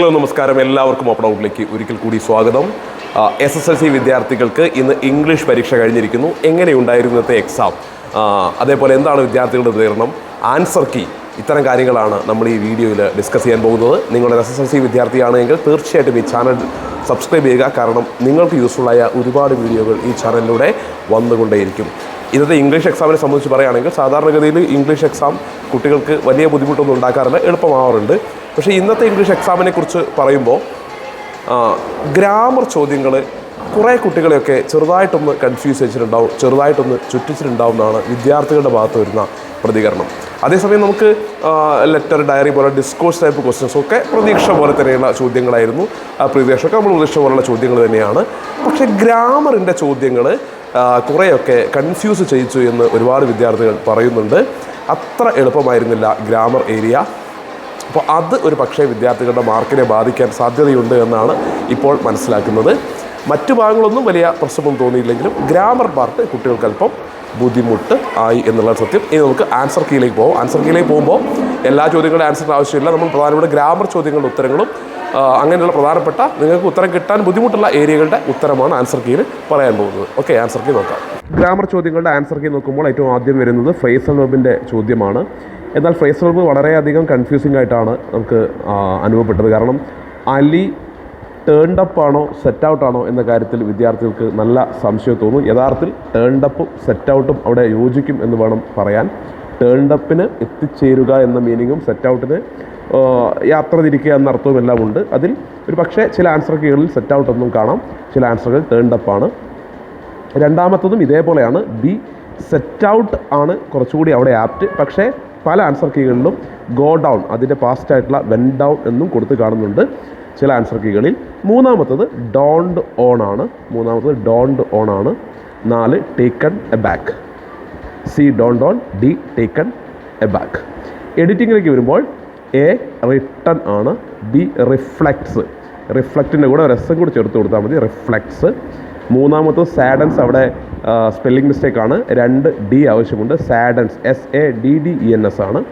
Hello നമസ്കാരം. എല്ലാവർക്കും open ഔട്ടിലേക്ക് ഒരിക്കൽ കൂടി സ്വാഗതം. എസ് എസ് എൽ സി വിദ്യാർത്ഥികൾക്ക് ഇന്ന് ഇംഗ്ലീഷ് പരീക്ഷ കഴിഞ്ഞിരിക്കുന്നു. എങ്ങനെയുണ്ടായിരുന്നു ഇന്നത്തെ എക്സാം അതേപോലെ എന്താണ് വിദ്യാർത്ഥികളുടെ പ്രതികരണം ആൻസർ കീ ഇത്തരം കാര്യങ്ങളാണ് നമ്മൾ ഈ വീഡിയോയിൽ ഡിസ്കസ് ചെയ്യാൻ പോകുന്നത്. നിങ്ങളുടെ എസ് എസ് എൽ സി വിദ്യാർത്ഥിയാണെങ്കിൽ തീർച്ചയായിട്ടും ഈ ചാനൽ സബ്സ്ക്രൈബ് ചെയ്യുക. കാരണം നിങ്ങൾക്ക് യൂസ്ഫുള്ളായ ഒരുപാട് വീഡിയോകൾ ഈ ചാനലിലൂടെ വന്നുകൊണ്ടേയിരിക്കും. ഇന്നത്തെ ഇംഗ്ലീഷ് എക്സാമിനെ സംബന്ധിച്ച് പറയുകയാണെങ്കിൽ സാധാരണഗതിയിൽ ഇംഗ്ലീഷ് എക്സാം കുട്ടികൾക്ക് വലിയ ബുദ്ധിമുട്ടൊന്നും ഉണ്ടാക്കാറില്ല എളുപ്പമാവാറുണ്ട്. പക്ഷേ ഇന്നത്തെ ഇംഗ്ലീഷ് എക്സാമിനെ കുറിച്ച് പറയുമ്പോൾ ഗ്രാമർ ചോദ്യങ്ങൾ കുറേ കുട്ടികളെയൊക്കെ ചെറുതായിട്ടൊന്ന് കൺഫ്യൂസ് ചെയ്തിട്ടുണ്ടാവും ചെറുതായിട്ടൊന്ന് ചുറ്റിച്ചിട്ടുണ്ടാവും എന്നാണ് വിദ്യാർത്ഥികളുടെ ഭാഗത്ത് വരുന്ന പ്രതികരണം. അതേസമയം നമുക്ക് ലെറ്റർ ഡയറി പോലെ ഡിസ്കോഴ്സ് ടൈപ്പ് ക്വസ്റ്റ്യൻസ് ഒക്കെ പ്രതീക്ഷ പോലെ തന്നെയുള്ള ചോദ്യങ്ങളായിരുന്നു. ആ പ്രതീക്ഷയൊക്കെ നമ്മൾ പ്രതീക്ഷ പോലുള്ള ചോദ്യങ്ങൾ തന്നെയാണ്. പക്ഷേ ഗ്രാമറിന്റെ ചോദ്യങ്ങൾ കുറേയൊക്കെ കൺഫ്യൂസ് ചെയ്യിച്ചു എന്ന് ഒരുപാട് വിദ്യാർത്ഥികൾ പറയുന്നുണ്ട്. അത്ര എളുപ്പമായിരുന്നില്ല ഗ്രാമർ ഏരിയ അപ്പോൾ അത് ഒരു പക്ഷേ വിദ്യാർത്ഥികളുടെ മാർക്കിനെ ബാധിക്കാൻ സാധ്യതയുണ്ട് എന്നാണ് ഇപ്പോൾ മനസ്സിലാക്കുന്നത്. മറ്റു ഭാഗങ്ങളൊന്നും വലിയ പ്രശ്നമൊന്നും തോന്നിയില്ലെങ്കിലും ഗ്രാമർ പാർട്ട് കുട്ടികൾക്ക് അല്പം ബുദ്ധിമുട്ട് ആയി എന്നുള്ള സത്യം. ഇനി നമുക്ക് ആൻസർ കീയിലേക്ക് പോകാം ആൻസർ കീയിലേക്ക് പോകുമ്പോൾ എല്ലാ ചോദ്യങ്ങളുടെ ആൻസർ ആവശ്യമില്ല. നമ്മൾ പ്രധാനപ്പെട്ട ഗ്രാമർ ചോദ്യങ്ങളുടെ ഉത്തരങ്ങളും അങ്ങനെയുള്ള പ്രധാനപ്പെട്ട നിങ്ങൾക്ക് ഉത്തരം കിട്ടാൻ ബുദ്ധിമുട്ടുള്ള ഏരിയകളുടെ ഉത്തരമാണ് ആൻസർ കീയിൽ പറയാൻ പോകുന്നത്. ഓക്കെ ആൻസർ കീ നോക്കാം. ഗ്രാമർ ചോദ്യങ്ങളുടെ ആൻസർ കീ നോക്കുമ്പോൾ ഏറ്റവും ആദ്യം വരുന്നത് ഫ്രേസൽ വെബിന്റെ ചോദ്യമാണ്. എന്നാൽ ഫ്രേസൽ വെബ് വളരെയധികം കൺഫ്യൂസിംഗ് ആയിട്ടാണ് നമുക്ക് അനുഭവപ്പെട്ടത്. കാരണം അലി ടേൺഡ് അപ്പ് ആണോ സെറ്റ് ഔട്ട് ആണോ എന്ന കാര്യത്തിൽ വിദ്യാർത്ഥികൾക്ക് നല്ല സംശയം തോന്നും. യഥാർത്ഥത്തിൽ ടേൺഡ് അപ്പും സെറ്റ് ഔട്ടും അവിടെ യോജിക്കും എന്ന് വേണം പറയാൻ. ടേൺഡ് അപ്പിന് എത്തിച്ചേരുക എന്ന മീനിങ്ങും സെറ്റ് ഔട്ടിന് യാത്ര തിരിക്കുക എന്ന അർത്ഥവും എല്ലാം ഉണ്ട്. അതിൽ ഒരു പക്ഷേ ചില ആൻസർ കീകളിൽ സെറ്റ് ഔട്ട് ഒന്നും കാണാം. ചില ആൻസറുകൾ ടേൺഡ് അപ്പ് ആണ്. രണ്ടാമത്തതും ഇതേപോലെയാണ്. ബി സെറ്റ് ഔട്ട് ആണ് കുറച്ചുകൂടി അവിടെ ആപ്റ്റ് പക്ഷേ പല ആൻസർ കീകളിലും ഗോ ഡൗൺ അതിന്റെ പാസ്റ്റ് ആയിട്ടുള്ള വെൻ ഡൗൺ എന്നും കൊടുത്ത് കാണുന്നുണ്ട് ചില ആൻസർ കീകളിൽ മൂന്നാമത്തത് ഡോണ്ട് ഓൺ ആണ്. മൂന്നാമത്തത് ഡോണ്ട് ഓൺ ആണ്. നാല് taken aback C dawned on D taken aback എഡിറ്റിങ്ങിലേക്ക് വരുമ്പോൾ എ റിട്ടൺ ആണ്. ബി റിഫ്ലക്ട്സ് റിഫ്ലക്റ്റിന്റെ കൂടെ രസം കൂടി ചേർത്ത് കൊടുത്താൽ മതി. റിഫ്ലക്ട്സ് മൂന്നാമത്തെ സാഡൻസ് അവിടെ സ്പെല്ലിംഗ് മിസ്റ്റേക്ക് ആണ്. രണ്ട് ഡി ആവശ്യമുണ്ട്. Saddens S A D D E N S ആണ്.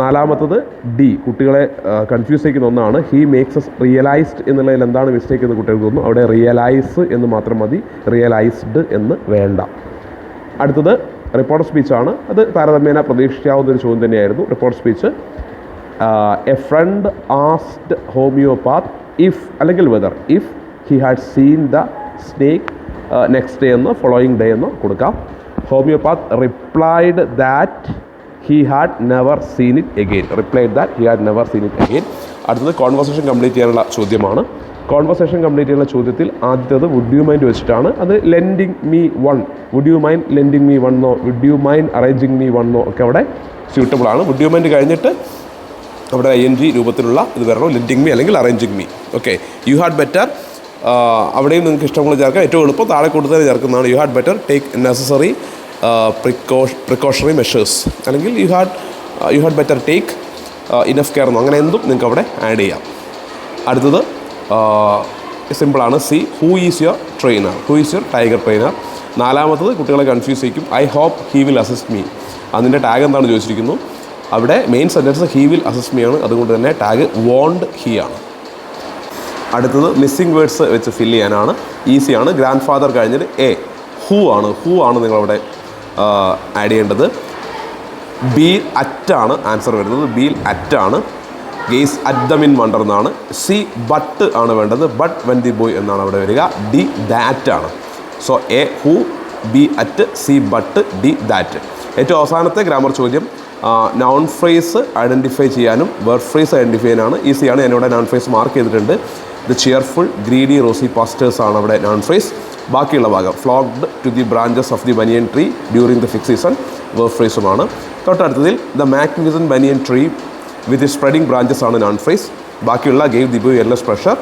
നാലാമത്തത് ഡി കുട്ടികളെ കൺഫ്യൂസ് ചെയ്യുന്ന ഒന്നാണ്. ഹീ മേക്സ് എസ് റിയലൈസ്ഡ് എന്നുള്ളതിൽ എന്താണ് മിസ്റ്റേക്ക് എന്ന് കുട്ടികൾക്ക് തോന്നുന്നു? അവിടെ റിയലൈസ് എന്ന് മാത്രം മതി. റിയലൈസ്ഡ് എന്ന് വേണ്ട. അടുത്തത് റിപ്പോർട്ട് സ്പീച്ചാണ് അത് താരതമ്യേന പ്രതീക്ഷിക്കാവുന്ന ഒരു ചോദ്യം തന്നെയായിരുന്നു. Report speech a friend asked homeopath if അല്ലെങ്കിൽ whether if he had seen the snake next day എന്നോ ഫോളോയിങ് ഡേ എന്നോ കൊടുക്കാം. Homeopath replied that he had never seen it again replied that he had never seen it again അടുത്തത് conversation complete ചെയ്യാനുള്ള ചോദ്യമാണ്. Conversation complete ചെയ്യുന്ന ചോദ്യത്തിൽ ആദ്യത്തത് would you mind വെച്ചിട്ടാണ്. അത് lending me one would you mind lending me വണ്ണോ would you mind arranging me വണ്ണോ ഒക്കെ അവിടെ സ്യൂട്ടബിൾ ആണ്. വുഡ് യു മൈൻഡ് കഴിഞ്ഞിട്ട് അവിടെ ഐ എൻ ജി രൂപത്തിലുള്ള ഇത് വരണം. ലെൻഡിങ് മീ അല്ലെങ്കിൽ arranging me okay you had better അവിടെയും നിങ്ങൾക്ക് ഇഷ്ടമുള്ള ചേർക്കാം ഏറ്റവും എളുപ്പം താഴെ കൂടുതൽ ചേർക്കുന്നതാണ്. You had better take necessary precaution precautionary measures അല്ലെങ്കിൽ you had you had better take enough care എന്നോ അങ്ങനെ എന്തും നിങ്ങൾക്ക് അവിടെ ആഡ് ചെയ്യാം. അടുത്തത് സിമ്പിളാണ് C who is your trainer who is your tiger trainer നാലാമത്തത് കുട്ടികളെ confuse ചെയ്യിക്കും. I hope he will assist me അതിന്റെ ടാഗ് എന്താണ് ചോദിച്ചിരിക്കുന്നു? അവിടെ main sentence he will assess me ആണ്. അതുകൊണ്ട് തന്നെ ടാഗ് വോണ്ട് ഹീ ആണ്. അടുത്തത് മിസ്സിംഗ് വേർഡ്സ് വെച്ച് ഫില്ല് ചെയ്യാനാണ്. ഈസിയാണ് ഗ്രാൻഡ് ഫാദർ കഴിഞ്ഞിട്ട് എ ഹൂ ആണ്? ഹൂ ആണ് നിങ്ങളവിടെ ആഡ് ചെയ്യേണ്ടത്? ബീൽ അറ്റാണ് ആൻസർ വരുന്നത്. ബീൽ അറ്റാണ് gaze at the men wonder എന്നാണ്. സി ബട്ട് ആണ് വേണ്ടത്. ബട്ട് വെൻ ദി ബോയ് എന്നാണ് അവിടെ വരിക. ഡി ദാറ്റ് ആണ്. So A who B at C but D that ഏറ്റവും അവസാനത്തെ ഗ്രാമർ ചോദ്യം. നൗൺ ഫ്രേസ് ഐഡന്റിഫൈ ചെയ്യാനും വേർഡ് ഫ്രേസ് ഐഡന്റിഫൈ ചെയ്യാനാണ് ഈസിയാണ് ഞാനിവിടെ നൗൺ ഫ്രേസ് മാർക്ക് ചെയ്തിട്ടുണ്ട്. The cheerful greedy rosy pastures ആണ് അവിടെ നൗൺ ഫ്രേസ് ബാക്കിയുള്ള ഭാഗം flogged to the branches of the banyan tree during the fix season word ഫ്രേസുമാണ് തൊട്ടടുത്തതിൽ the magnificent banyan tree with spreading branches ആണ് noun phrase ബാക്കിയുള്ള gave the boy yellows pressure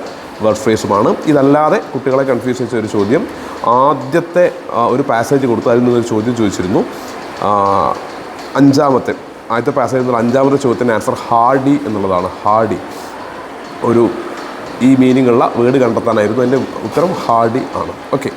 word ഫ്രേസുമാണ് ഇതല്ലാതെ കുട്ടികളെ confuse ചെയ്ത ഒരു ചോദ്യം. ആദ്യത്തെ ഒരു പാസേജ് കൊടുത്തു അതിൽ നിന്നൊരു ചോദ്യം ചോദിച്ചിരുന്നു. അഞ്ചാമത്തെ ആദ്യത്തെ പാസേജ് എന്നുള്ള അഞ്ചാമത്തെ ചോദ്യത്തിന്റെ ആൻസർ ഹാർഡി എന്നുള്ളതാണ്. ഹാർഡി ഒരു ഈ മീനിങ്ങുള്ള വേർഡ് കണ്ടെത്താനായിരുന്നു. എന്റെ ഉത്തരം ഹാർഡി ആണ്. ഓക്കെ